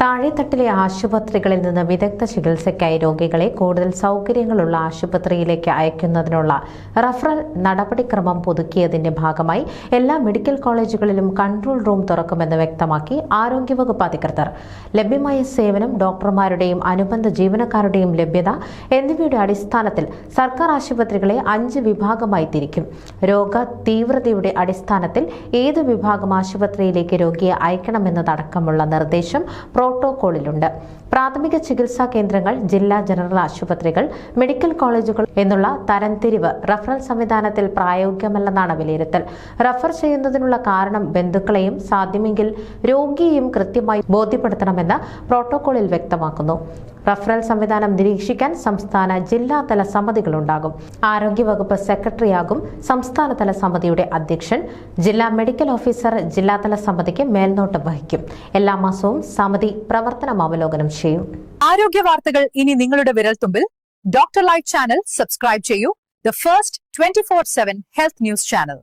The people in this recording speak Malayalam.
താഴെത്തട്ടിലെ ആശുപത്രികളിൽ നിന്ന് വിദഗ്ധ ചികിത്സയ്ക്കായി രോഗികളെ കൂടുതൽ സൗകര്യങ്ങളുള്ള ആശുപത്രിയിലേക്ക് അയക്കുന്നതിനുള്ള റഫറൽ നടപടിക്രമം പുതുക്കിയതിന്റെ ഭാഗമായി എല്ലാ മെഡിക്കൽ കോളേജുകളിലും കൺട്രോൾ റൂം തുറക്കുമെന്ന് വ്യക്തമാക്കി ആരോഗ്യവകുപ്പ് അധികൃതർ. ലഭ്യമായ സേവനം ഡോക്ടർമാരുടെയും അനുബന്ധ ജീവനക്കാരുടെയും ലഭ്യത എന്നിവയുടെ അടിസ്ഥാനത്തിൽ സർക്കാർ ആശുപത്രികളെ അഞ്ച് വിഭാഗമായി തിരിക്കും. രോഗ തീവ്രതയുടെ അടിസ്ഥാനത്തിൽ ഏത് വിഭാഗം ആശുപത്രിയിലേക്ക് രോഗിയെ അയക്കണമെന്നതടക്കമുള്ള നിർദ്ദേശം പ്രോട്ടോകോളിലുണ്ട്. പ്രാഥമിക ചികിത്സാ കേന്ദ്രങ്ങൾ ജില്ലാ ജനറൽ ആശുപത്രികൾ മെഡിക്കൽ കോളേജുകൾ എന്നുള്ള തരംതിരിവ് റഫറൽ സംവിധാനത്തിൽ പ്രായോഗികമല്ലെന്നാണ് വിലയിരുത്തൽ. റഫർ ചെയ്യുന്നതിനുള്ള കാരണം ബന്ധുക്കളെയും സാധ്യമെങ്കിൽ രോഗിയെയും കൃത്യമായി ബോധ്യപ്പെടുത്തണമെന്ന് പ്രോട്ടോകോളിൽ വ്യക്തമാക്കുന്നു. റഫറൽ സംവിധാനം നിരീക്ഷിക്കാൻ സംസ്ഥാന ജില്ലാതല സമിതികളുണ്ടാകും. ആരോഗ്യവകുപ്പ് സെക്രട്ടറിയാകും സംസ്ഥാനതല സമിതിയുടെ അധ്യക്ഷൻ. ജില്ലാ മെഡിക്കൽ ഓഫീസർ ജില്ലാതല സമിതിക്ക് മേൽനോട്ടം വഹിക്കും. എല്ലാ മാസവും സമിതി പ്രവർത്തനം അവലോകനം ചെയ്യും. ആരോഗ്യ വാർത്തകൾ ഇനി നിങ്ങളുടെ വിരൽത്തുമ്പിൽ ഡോക്ടർ ലൈറ്റ് ചാനൽ സബ്സ്ക്രൈബ് ചെയ്യൂ. The first twenty four seven health news channel